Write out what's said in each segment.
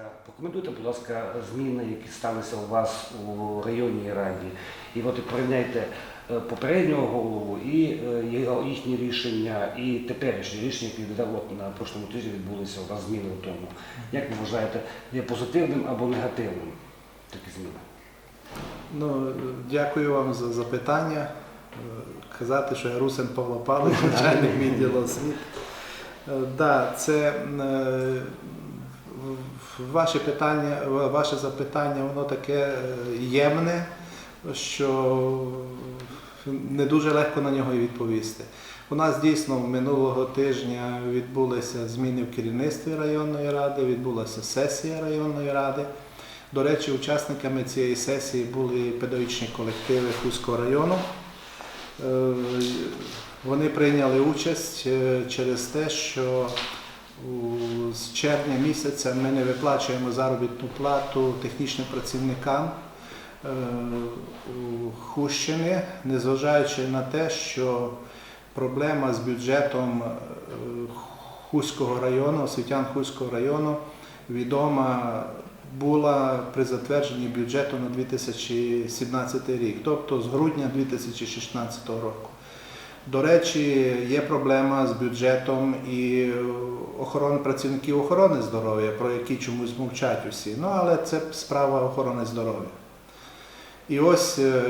ласка, прокоментуйте, будь ласка, зміни, які сталися у вас у районній раді. І от порівняйте е, попереднього голову і е, їхні рішення, і теперішні рішення, які от на прошлому тижні відбулися у вас зміни у тому. Як ви вважаєте, є позитивним або негативним такі зміни? Ну, дякую вам за запитання. Е, Казати, що я Русин Павло Павлович, начальник відділу освіти. Е, Да, це ваше питання, ваше запитання, воно таке е, ємне, що не дуже легко на нього і відповісти. У нас дійсно минулого тижня відбулися зміни в керівництві районної ради, відбулася сесія районної ради. До речі, учасниками цієї сесії були педагогічні колективи Хуського району. Е, Вони прийняли участь е, через те, що з червня місяця ми не виплачуємо заробітну плату технічним працівникам е, Хущини, незважаючи на те, що проблема з бюджетом е, Хуського району, освітян Хуського району відома була при затвердженні бюджету на 2017 рік, тобто з грудня 2016 року. До речі, є проблема з бюджетом і охорони працівників охорони здоров'я, про які чомусь мовчать усі. Ну, але це справа охорони здоров'я. І ось е,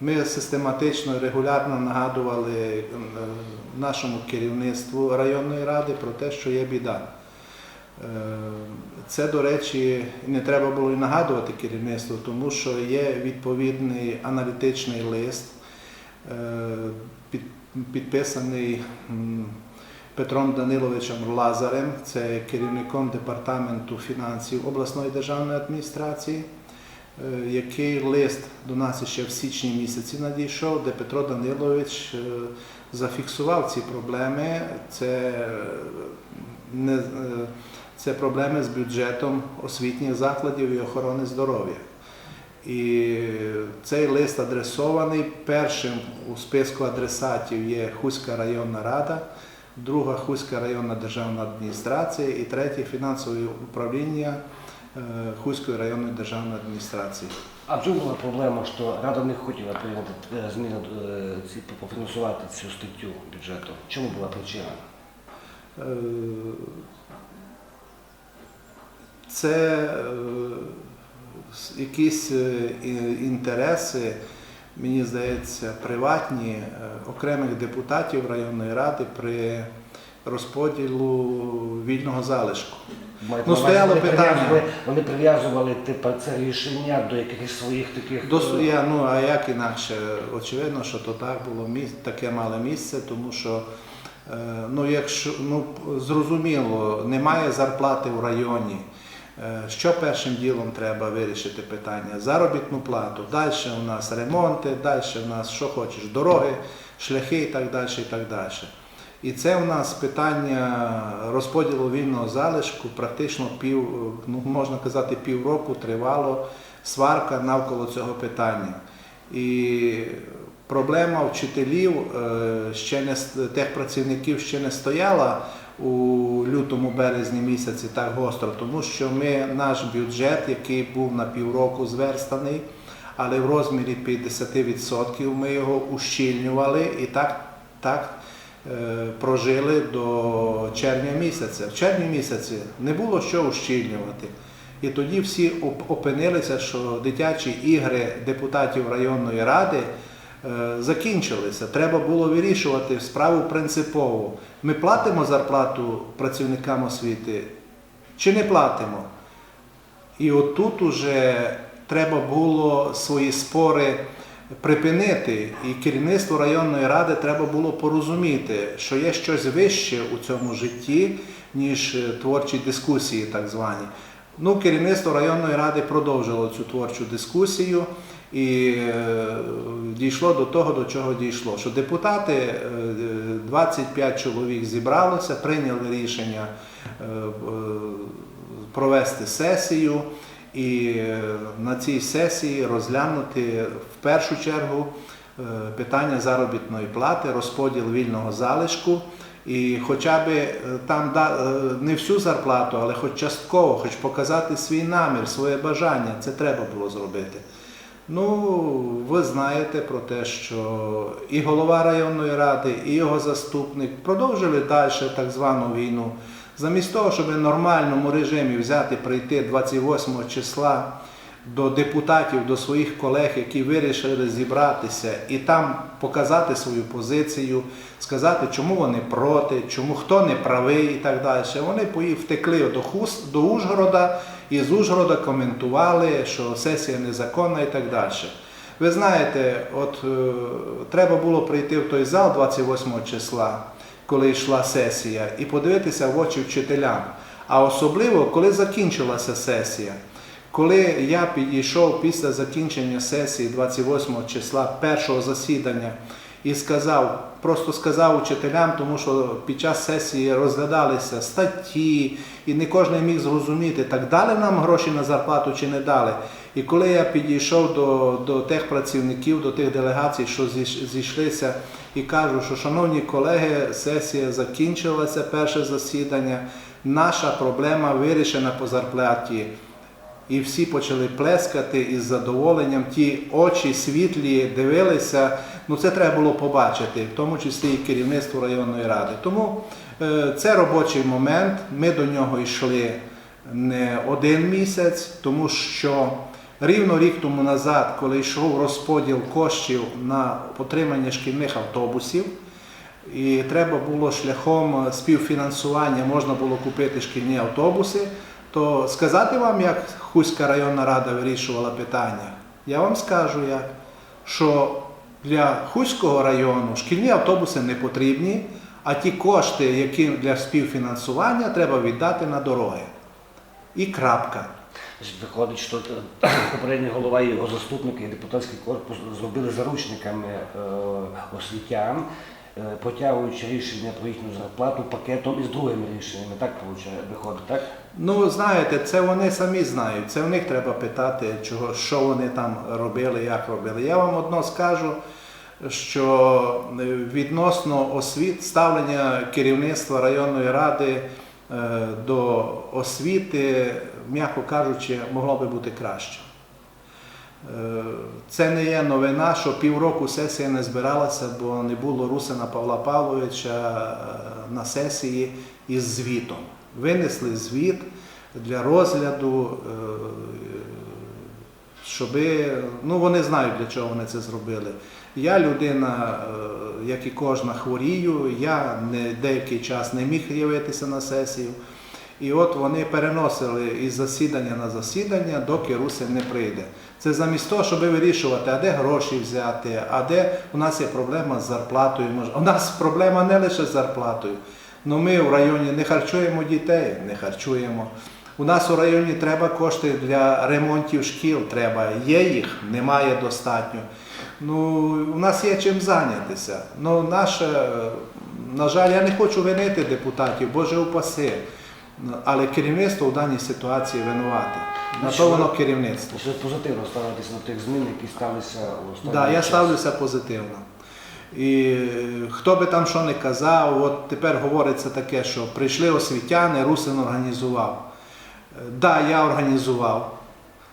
ми систематично і регулярно нагадували е, нашому керівництву районної ради про те, що є біда. Е, Це, до речі, не треба було і нагадувати керівництву, тому що є відповідний аналітичний лист, е, підписаний Петром Даниловичем Лазарем, це керівником департаменту фінансів обласної державної адміністрації, е, який лист до нас ще в січні місяці надійшов, де Петро Данилович е, зафіксував ці проблеми. Це не, е, це проблеми з бюджетом освітніх закладів і охорони здоров'я. І цей лист адресований. Першим у списку адресатів є Хуська районна рада, друга Хуська районна державна адміністрація і третє фінансове управління е, Хуської районної державної адміністрації. А в чому була проблема, що Рада не хотіла прийняти е, зміни е, пофінансувати цю статтю бюджету? Чому була причина? Це якісь е, інтереси, мені здається, приватні е, окремих депутатів районної ради при розподілу вільного залишку. Ну, стояло вони питання. прив'язували- Вони прив'язували типу, це рішення до якихось своїх таких. До е, я, ну а як інакше? Очевидно, що то так було місце, таке мало місце, тому що ну, якщо ну зрозуміло, немає зарплати в районі. Е, Що першим ділом треба вирішити питання? Заробітну плату. Далі у нас ремонти, далі у нас що хочеш, дороги, шляхи і так далі. І так далі. І це у нас питання розподілу вільного залишку практично пів, ну можна казати, півроку тривало сварка навколо цього питання. І проблема вчителів е, ще не техпрацівників ще не стояла у лютому березні місяці так гостро, тому що ми наш бюджет, який був на півроку зверстаний, але в розмірі 50% ми його ущільнювали і так, так е, прожили до червня місяця. В червні місяці не було що ущільнювати. І тоді всі опинилися, що дитячі ігри депутатів районної ради закінчилися. Треба було вирішувати справу принципово. Ми платимо зарплату працівникам освіти чи не платимо? І отут уже треба було свої спори припинити, і керівництво районної ради треба було порозуміти, що є щось вище у цьому житті, ніж е, творчі дискусії, так звані. Ну, керівництво районної ради продовжило цю творчу дискусію і е, дійшло до того, до чого дійшло. Що депутати, е, 25 чоловік зібралося, прийняли рішення е, е, провести сесію і е, на цій сесії розглянути в першу чергу е, питання заробітної плати, розподіл вільного залишку І хоча б е, там е, не всю зарплату, але хоч частково, хоч показати свій намір, своє бажання, це треба було зробити. Ну, ви знаєте про те, що і голова районної ради, і його заступник продовжили далі так звану війну. Замість того, щоб в нормальному режимі взяти, прийти 28 числа до депутатів, до своїх колег, які вирішили зібратися і там показати свою позицію, сказати, чому вони проти, чому хто не правий і так далі. Вони втекли до, Хус, до Ужгорода і з Ужгорода коментували, що сесія незаконна і так далі. Ви знаєте, от е, треба було прийти в той зал 28 числа, коли йшла сесія, і подивитися в очі вчителям. А особливо, коли закінчилася сесія. Коли я підійшов після закінчення сесії 28 числа першого засідання і сказав, просто сказав учителям, тому що під час сесії розглядалися статті, і не кожен міг зрозуміти, так дали нам гроші на зарплату чи не дали. І коли я підійшов до, до тих працівників, до тих делегацій, що зійшлися, і кажу, що шановні колеги, сесія закінчилася, перше засідання, наша проблема вирішена по зарплаті. І всі почали плескати із задоволенням. Ті очі світлі дивилися. Ну це треба було побачити, в тому числі і керівництво районної ради. Тому е, це робочий момент. Ми до нього йшли не один місяць, тому що рівно рік тому назад, коли йшов розподіл коштів на потримання шкільних автобусів. І треба було шляхом співфінансування можна було купити шкільні автобуси. То сказати вам, як Хуська районна рада вирішувала питання, я вам скажу як, що для Хуського району шкільні автобуси не потрібні, а ті кошти, які для співфінансування, треба віддати на дороги. І крапка. Виходить, що попередній голова і його заступники і депутатський корпус зробили заручниками е, освітян, е, потягуючи рішення про їхню зарплату пакетом із другими рішеннями. Так виходить, так? Ну, знаєте, це вони самі знають. Це в них треба питати, чого, що вони там робили, як робили. Я вам одно скажу, що е, відносно освіт, ставлення керівництва районної ради е, до освіти, м'яко кажучи, могло би бути краще. Е, Це не є новина, що півроку сесія не збиралася, бо не було Русина Павла Павловича е, на сесії із звітом. Винесли звіт для розгляду, щоб ну вони знають для чого вони це зробили. Я людина, е, як і кожна, хворію. Я не деякий час не міг явитися на сесію. І от вони переносили із засідання на засідання, доки Русин не прийде. Це замість того, щоб вирішувати, а де гроші взяти, а де у нас є проблема з зарплатою. У нас проблема не лише з зарплатою. Ну ми в районі не харчуємо дітей, не харчуємо. У нас у районі треба кошти для ремонтів шкіл. Треба. Є їх, немає достатньо. Ну, у нас є чим зайнятися. Ну, наше, на жаль, я не хочу винити депутатів, Боже упаси. Але керівництво в даній ситуації винувате. На то воно керівництво. Що позитивно ставитися до тих змін, які сталися у Так, останній да, я час. ставлюся позитивно. І е, хто би там що не казав, от тепер говориться таке, що прийшли освітяни, Русин організував. Так, да, я організував,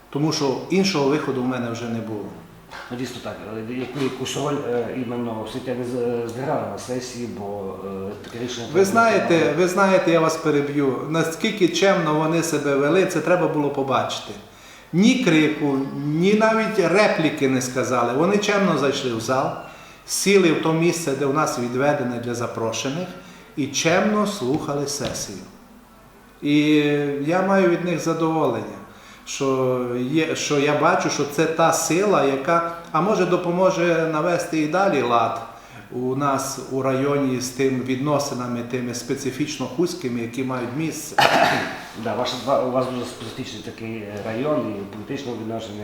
тому що іншого виходу в мене вже не було. Ну, дійсно так. Яку якусь роль е, іменно освітяни з- зіграли на сесії, бо е, таке рішення... Ви знаєте, ви знаєте, я вас переб'ю. Наскільки чемно вони себе вели, це треба було побачити. Ні крику, ні навіть репліки не сказали. Вони чемно зайшли в зал, сіли в то місце, де у нас відведене для запрошених, і чемно слухали сесію. І я маю від них задоволення, що, є, що я бачу, що це та сила, яка, а може допоможе навести і далі лад у нас у районі з тим відносинами, тими специфічно хуськими, які мають місце. Да, два- у вас дуже специфічний такий е, район і політичне відношення.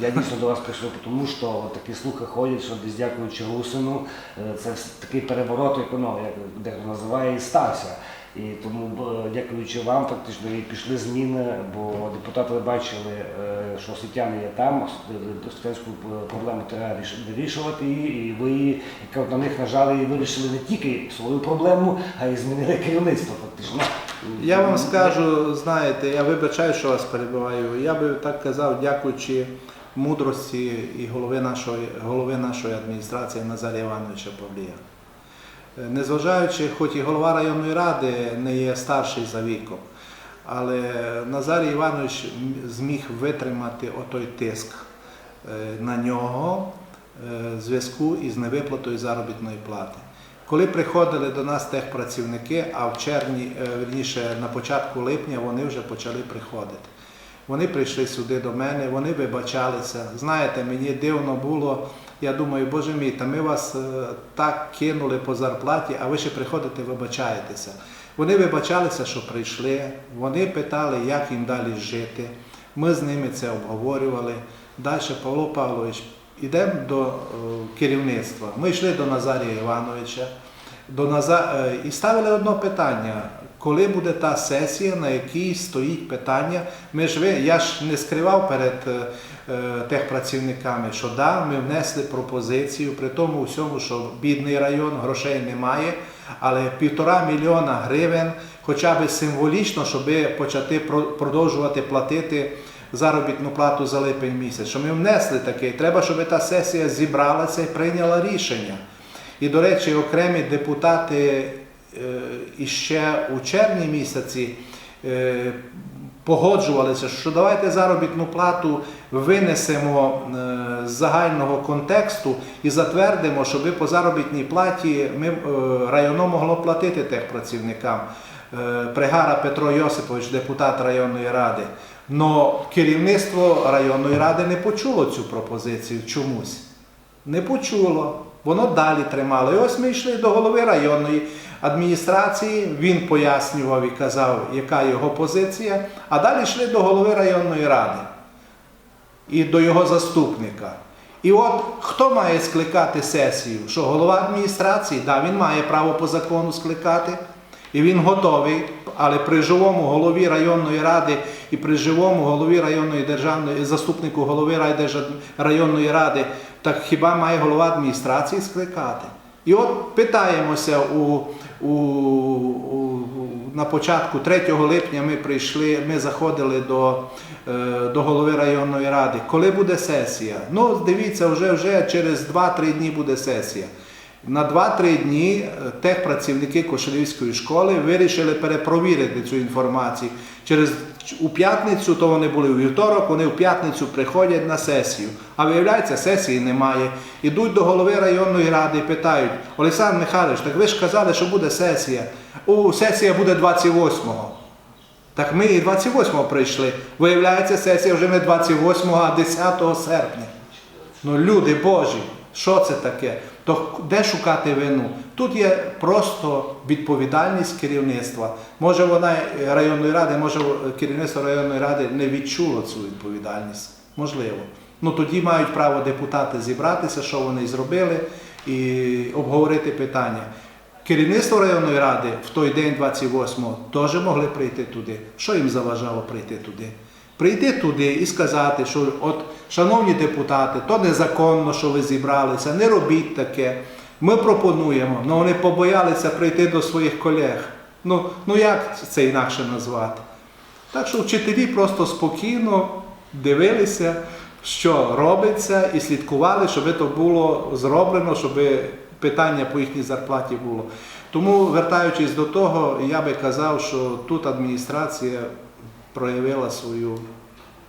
Я дійсно до вас прийшов, тому що от такі слухи ходять, що десь дякуючи Русину, е, це такий переворот, як воно, як дехто називає, і стався. І тому, дякуючи вам, фактично і пішли зміни, бо депутати бачили, е, що освітяни є там, е, студентську проблему треба ріш- вирішувати, і ви її, яка на них нажали і вирішили не тільки свою проблему, а й змінили керівництво. Фактично. Я вам скажу, знаєте, я вибачаю, що вас перебиваю. Я би так казав, дякуючи мудрості і голови нашої, голови нашої адміністрації Назарія Івановича Павлія. Е, Незважаючи, хоч і голова районної ради не є старший за віком, але Назарій Іванович зміг витримати отой тиск е, на нього е, в зв'язку із невиплатою заробітної плати. Коли приходили до нас техпрацівники, а в червні, е, вірніше на початку липня вони вже почали приходити. Вони прийшли сюди до мене, вони вибачалися. Знаєте, мені дивно було. Я думаю, боже мій, та ми вас е, так кинули по зарплаті, а ви ще приходите, вибачаєтеся. Вони вибачалися, що прийшли. Вони питали, як їм далі жити. Ми з ними це обговорювали. Далі Павло Павлович, йдемо до е, керівництва. Ми йшли до Назарія Івановича до Наза... е, і ставили одне питання. Коли буде та сесія, на якій стоїть питання? Ми ж ви, я ж не скривав перед е, е, техпрацівниками, що да, ми внесли пропозицію, при тому всьому, що бідний район, грошей немає, але півтора мільйона гривень, хоча б символічно, щоб почати продовжувати платити заробітну плату за липень місяць. Що ми внесли таке. Треба, щоб та сесія зібралася і прийняла рішення. І, до речі, окремі депутати е, іще у червні місяці е, погоджувалися, що давайте заробітну плату винесемо е, з загального контексту і затвердимо, щоб по заробітній платі ми, районо могло платити техпрацівникам. Е, Пригара Петро Йосипович, депутат районної ради. Но керівництво районної ради не почуло цю пропозицію чомусь не почуло. Воно далі тримало. І ось ми йшли до голови районної адміністрації, він пояснював і казав, яка його позиція, а далі йшли до голови районної ради і до його заступника. І от хто має скликати сесію? Що голова адміністрації? Да, він має право по закону скликати. І він готовий, але при живому голові районної ради і при живому голові районної державної заступнику голови райдержад- районної ради, так хіба має голова адміністрації скликати? І от питаємося у, у, у, на початку 3 липня ми прийшли, ми заходили до, е, до голови районної ради. Коли буде сесія? Ну, дивіться, вже, вже через 2-3 дні буде сесія. На 2-3 дні е, техпрацівники Кошелівської школи вирішили перепровірити цю інформацію. Через у п'ятницю, то вони були у вівторок, вони в п'ятницю приходять на сесію. А виявляється, сесії немає. Ідуть до голови районної ради і питають: Олександр Михайлович, так ви ж казали, що буде сесія. О, сесія буде 28-го. Так ми і 28-го прийшли. Виявляється, сесія вже не 28-го, а 10 серпня. Ну, люди Божі, що це таке? То де шукати вину? Тут є просто відповідальність керівництва. Може вона районної ради, може керівництво районної ради не відчуло цю відповідальність. Можливо. Ну тоді мають право депутати зібратися, що вони зробили, і обговорити питання. Керівництво районної ради в той день, 28-го, теж могли прийти туди. Що їм заважало прийти туди? Прийти туди і сказати, що от, шановні депутати, то незаконно, що ви зібралися, не робіть таке. Ми пропонуємо, але вони побоялися прийти до своїх колег. Ну, ну як це інакше назвати? Так що вчителі просто спокійно дивилися, що робиться, і слідкували, щоб це було зроблено, щоб питання по їхній зарплаті було. Тому, вертаючись до того, я би казав, що тут адміністрація проявила свою.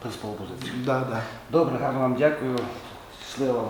Позицію. Да, да. Добре, гарно вам дякую. Щасливо.